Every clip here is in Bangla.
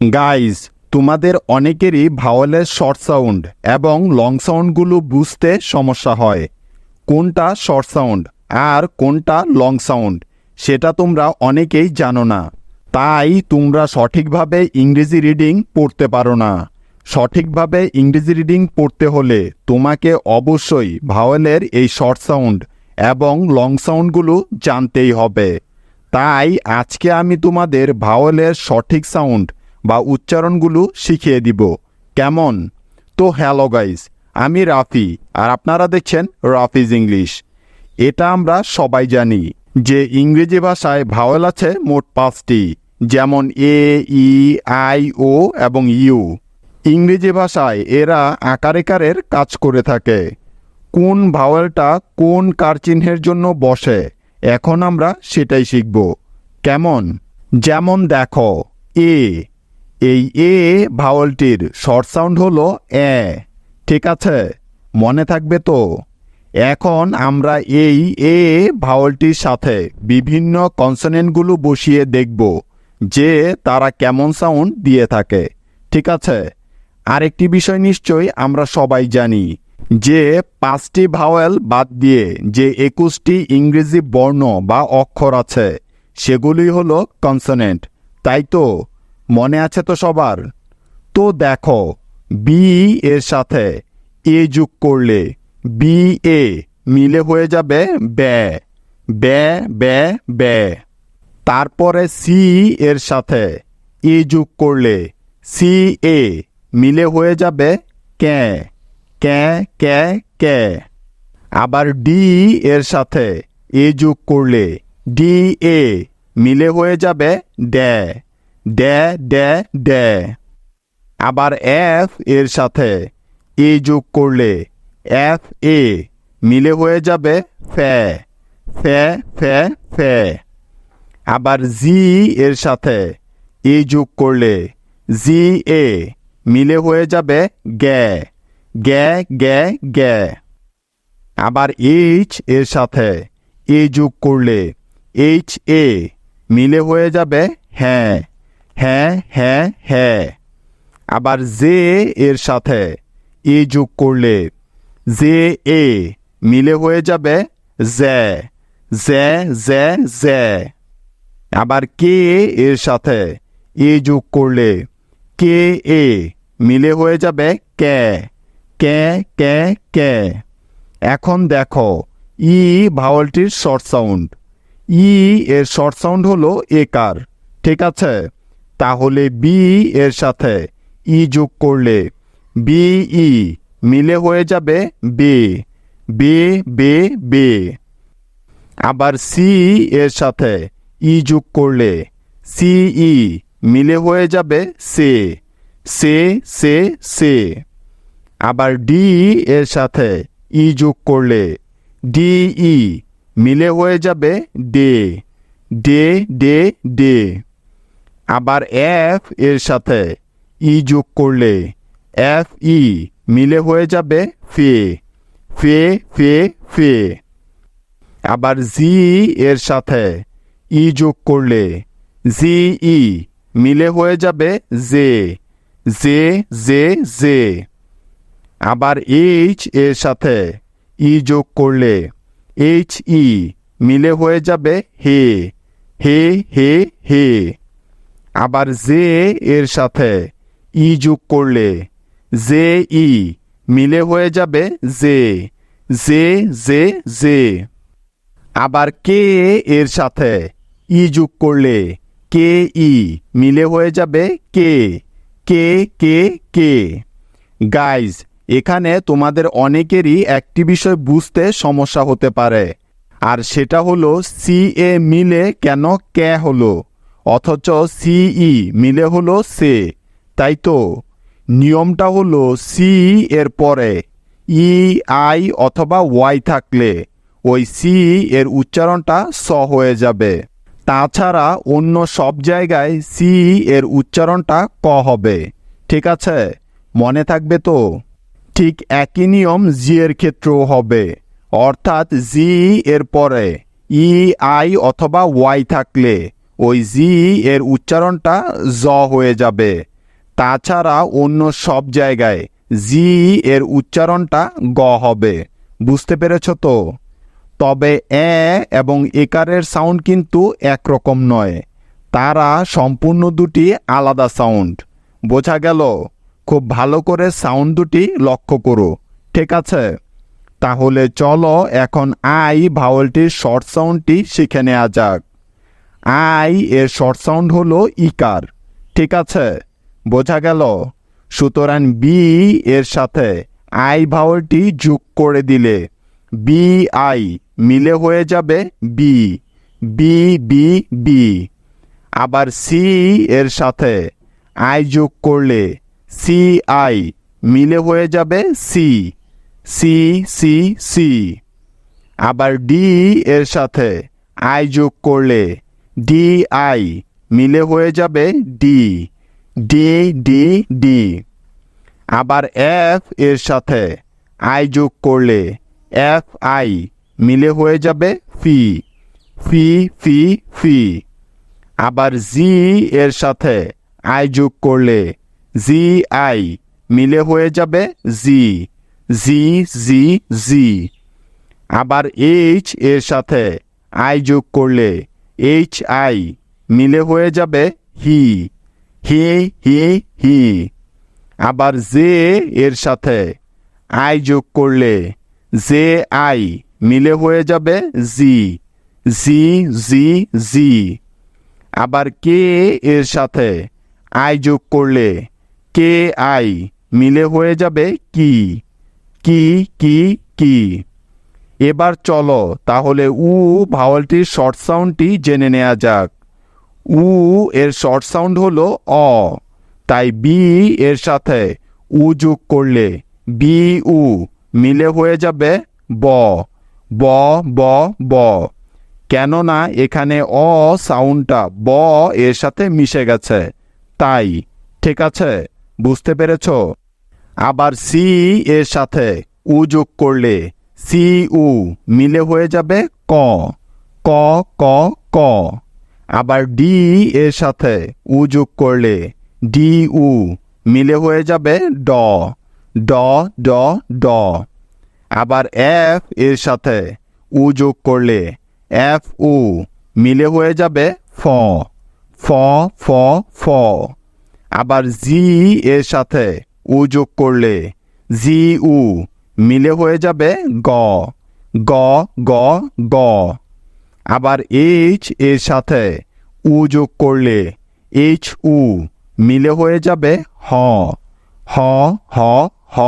গাইজ তোমাদের অনেকেরই ভাওয়ালের শর্ট সাউন্ড এবং লং সাউন্ডগুলো বুঝতে সমস্যা হয়। কোনটা শর্ট সাউন্ড আর কোনটা লং সাউন্ড সেটা তোমরা অনেকেই জানো না। তাই তোমরা সঠিকভাবে ইংরেজি রিডিং পড়তে পারো না। সঠিকভাবে ইংরেজি রিডিং পড়তে হলে তোমাকে অবশ্যই ভাওয়েলের এই শর্ট সাউন্ড এবং লং সাউন্ডগুলো জানতেই হবে। তাই আজকে আমি তোমাদের ভাওয়েলের সঠিক সাউন্ড বা উচ্চারণগুলো শিখিয়ে দিব। কেমন? তো হ্যালো গাইস, আমি রাফি, আর আপনারা দেখছেন রাফিজ ইংলিশ। এটা আমরা সবাই জানি যে ইংরেজি ভাষায় ভাওয়েল আছে মোট পাঁচটি, যেমন এ, ই, আই, ও এবং ইউ। ইংরেজি ভাষায় এরা আকারেকারের কাজ করে থাকে। কোন ভাওয়েলটা কোন কার চিহ্নের জন্য বসে, এখন আমরা সেটাই শিখব। কেমন? যেমন দেখো, এ এই এ ভাওয়েলটির শর্ট সাউন্ড হলো এ। ঠিক আছে, মনে থাকবে তো। এখন আমরা এই এ ভাওয়েলটির সাথে বিভিন্ন কনসোনেন্টগুলো বসিয়ে দেখব যে তারা কেমন সাউন্ড দিয়ে থাকে। ঠিক আছে, আরেকটি বিষয় নিশ্চয়ই আমরা সবাই জানি যে পাঁচটি ভাওয়েল বাদ দিয়ে যে একুশটি ইংরেজি বর্ণ বা অক্ষর আছে সেগুলি হলো কনসোনেন্ট। তাই তো? মনে আছে তো সবার? তো দেখো, বি এর সাথে এ যোগ করলে বি এ মিলে হয়ে যাবে ব্যা ব্যা ব্যা ব্যা। তারপরে সি এর সাথে এ যোগ করলে সি এ মিলে হয়ে যাবে ক্যা ক্যা ক্যা ক্যা। আবার ডি এর সাথে এ যোগ করলে ডি এ মিলে হয়ে যাবে ড্যা। ড্যা ড্যা ড্যা আবার এফ এর সাথে এ যোগ করলে এফ এ মিলে হয়ে যাবে ফ্যা ফ্যা ফ্যা ফ্যা আবার জি এর সাথে এ যোগ করলে জি এ মিলে হয়ে যাবে গ্যা গ্যা গ্যা গ্যা আবার এইচ এর সাথে এ যোগ করলে এইচ এ মিলে হয়ে যাবে হ্যাঁ। হ্যাঁ হ্যাঁ হ্যাঁ। আবার জে এর সাথে এ যোগ করলে জে এ মিলে হয়ে যাবে জ্যা জ্যা জ্যা জ্যা। আবার কে এর সাথে এ যোগ করলে কে এ মিলে হয়ে যাবে ক্যা ক্যা ক্যা ক্যা। এখন দেখো, ই ভাওয়ালটির শর্ট সাউন্ড। ই এর শর্ট সাউন্ড হলো একার ঠিক আছে? তাহলে বি এর সাথে ই যোগ করলে বি ই মিলে হয়ে যাবে বে বে বে বে আবার সি এর সাথে ই যোগ করলে সি ই মিলে হয়ে যাবে সে সে সে সে আবার ডি এর সাথে ই যোগ করলে ডি ই মিলে হয়ে যাবে ডে ডে ডে ডে আবার এফ এর সাথে ই যোগ করলে এফ ই মিলে হয়ে যাবে ফে ফে ফে ফে। আবার জি এর সাথে ই যোগ করলে জি ই মিলে হয়ে যাবে জে জে জে জে আবার এইচ এর সাথে ই যোগ করলে এইচ ই মিলে হয়ে যাবে হে হে হে হে। আবার জে এর সাথে ই যোগ করলে জে ই মিলে হয়ে যাবে জে জে জে জে আবার কে এর সাথে ই যোগ করলে কে ই মিলে হয়ে যাবে কে কে কে কে। গাইজ এখানে তোমাদের অনেকেরই একটি বিষয় বুঝতে সমস্যা হতে পারে, আর সেটা হলো সি এ মিলে কেন কে হলো। অথচ সিই মিলে হলো সে, তাই তো? নিয়মটা হলো সি এর পরে, ই, আই অথবা ওয়াই থাকলে ওই সি এর উচ্চারণটা স হয়ে যাবে। তাছাড়া অন্য সব জায়গায় সি এর উচ্চারণটা ক হবে, ঠিক আছে? মনে থাকবে তো? ঠিক একই নিয়ম জি এর ক্ষেত্রেও হবে, অর্থাৎ জি এর পরে, ই, আই অথবা ওয়াই থাকলে ওই জি এর উচ্চারণটা জ হয়ে যাবে। তাছাড়া অন্য সব জায়গায় জি এর উচ্চারণটা গ হবে। বুঝতে পেরেছ তো? তবে এ এবং একারের সাউন্ড কিন্তু একরকম নয়। তারা সম্পূর্ণ দুটি আলাদা সাউন্ড। বোঝা গেল? খুব ভালো করে সাউন্ড দুটি লক্ষ্য করো। ঠিক আছে? তাহলে চলো এখন আই ভাওয়েলটির শর্ট সাউন্ডটি শিখে নেওয়া যাক। আই এর শর্ট সাউন্ড হলো ইকার। ঠিক আছে, বোঝা গেল। সুতরাং বি এর সাথে আই ভাওয়েলটি যোগ করে দিলে বি আই মিলে হয়ে যাবে বি বি বি বি আবার সি এর সাথে আই যোগ করলে সি আই মিলে হয়ে যাবে সি সি সি সি আবার ডি এর সাথে আই যোগ করলে ডি আই মিলে হয়ে যাবে ডি ডি ডি ডি আবার এফ এর সাথে আই যোগ করলে এফ আই মিলে হয়ে যাবে ফি ফি ফি ফি আবার জি এর সাথে আই যোগ করলে জি আই মিলে হয়ে যাবে জি জি জি জি আবার এইচ এর সাথে আই যোগ করলে এইচ আই মিলে হয়ে যাবে হি হি হি হি। আবার জে এর সাথে আই যোগ করলে জে আই মিলে হয়ে যাবে জি জি জি জি আবার কে এর সাথে আই যোগ করলে কে আই মিলে হয়ে যাবে কি কি কি কি। এবার চলো, তাহলে উ ভাওয়ালটির শর্ট সাউন্ডটি জেনে নেওয়া যাক। উ এর শর্ট সাউন্ড হলো অ, তাই বি এর সাথে উ যোগ করলে বি উ মিলে হয়ে যাবে ব ব ব ব। কেননা এখানে অ সাউন্ডটা ব এর সাথে মিশে গেছে। তাই, ঠিক আছে? বুঝতে পেরেছ? আবার সি এর সাথে উ যোগ করলে সি উ মিলে হয়ে যাবে ক। ক ক ক। আবার ডি এর সাথে উ যোগ করলে ডি উ মিলে হয়ে যাবে ড। ড ড ড। আবার এফ এর সাথে উ যোগ করলে এফ উ মিলে হয়ে যাবে ফ। ফ ফ ফ। আবার জি এর সাথে উ যোগ করলে জি উ মিলে হয়ে যাবে গ। গ গ গ। আবার এইচ এর সাথে উ যোগ করলে এইচ উ মিলে হয়ে যাবে হ। হ হ হ।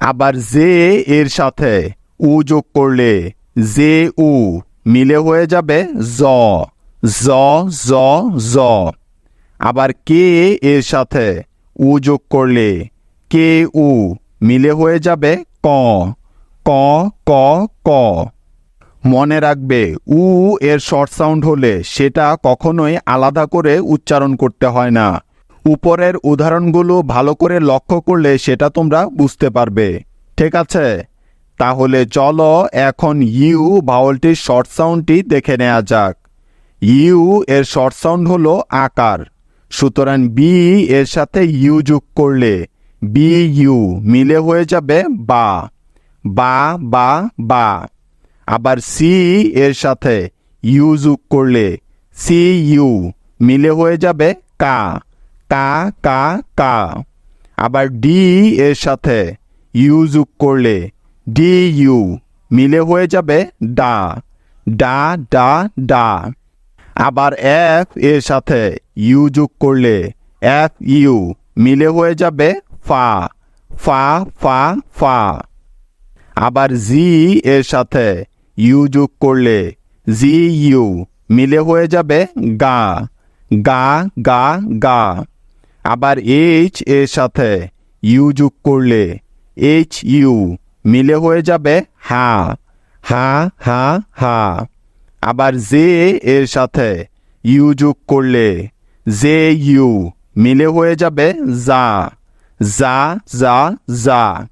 আবার জে এর সাথে উ যোগ করলে জে উ মিলে হয়ে যাবে জ। জ জ জ। আবার কে এর সাথে উ যোগ করলে কে উ মিলে হয়ে যাবে ক ক ক ক। মনে রাখবে, উ এর শর্ট সাউন্ড হলে সেটা কখনোই আলাদা করে উচ্চারণ করতে হয় না। উপরের উদাহরণগুলো ভালো করে লক্ষ্য করলে সেটা তোমরা বুঝতে পারবে। ঠিক আছে? তাহলে চলো এখন ইউ ভাওয়ালটির শর্ট সাউন্ডটি দেখে নেওয়া যাক। ইউ এর শর্ট সাউন্ড হলো আকার। সুতরাং বি এর সাথে ইউ যোগ করলে বি ইউ, মিলে হয়ে যাবে বা। বা বা বা। আবার সি এর সাথে ইউ যোগ করলে সি ইউ, মিলে হয়ে যাবে কা। কা কা কা। আবার ডি এর সাথে ইউ যোগ করলে ডি ইউ, মিলে হয়ে যাবে ডা। ডা ডা ডা। আবার এফ এর সাথে ইউ যোগ করলে এফ ইউ, মিলে হয়ে যাবে ফা ফা ফা ফা। আবার জি এর সাথে ইউ যোগ করলে জি ইউ মিলে হয়ে যাবে গা গা গা গা। আবার এইচ এর সাথে ইউ যোগ করলে এইচ ইউ মিলে হয়ে যাবে হা হা হা হা। আবার জে এর সাথে ইউ যোগ করলে জে ইউ মিলে হয়ে যাবে যা যা যা যা।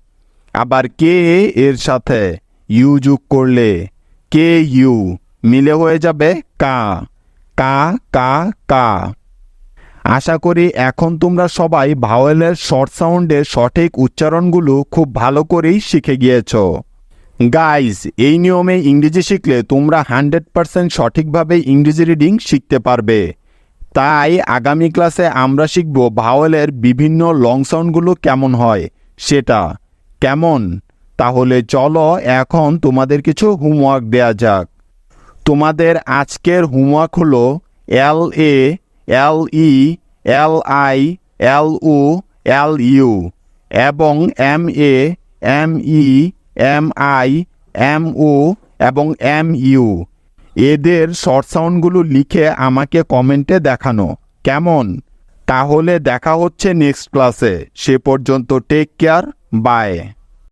আবার কে এর সাথে ইউ যোগ করলে? K U? মিলে হয়ে যাবে কা। কা কা কা। আশা করি এখন তোমরা সবাই ভাওয়েলের শর্ট সাউন্ডের সঠিক উচ্চারণগুলো খুব ভালো করেই শিখে গিয়েছ। গাইজ, এই নিয়মে ইংরেজি শিখলে তোমরা হান্ড্রেড পারসেন্ট সঠিকভাবে ইংরেজি রিডিং শিখতে পারবে। তাই আগামী ক্লাসে আমরা শিখব ভাওয়েলের বিভিন্ন লং সাউন্ডগুলো কেমন হয়। সেটা কেমন? তাহলে চলো এখন তোমাদের কিছু হোমওয়ার্ক দেয়া যাক। তোমাদের আজকের হোমওয়ার্ক হলো L A, L E, L I, L O, L U এবং M A, M E, M I, M O এবং এম ইউ। এদের শর্ট সাউন্ডগুলো লিখে আমাকে কমেন্টে দেখানো। কেমন? তাহলে দেখা হচ্ছে নেক্সট ক্লাসে। সে পর্যন্ত টেক কেয়ার বাই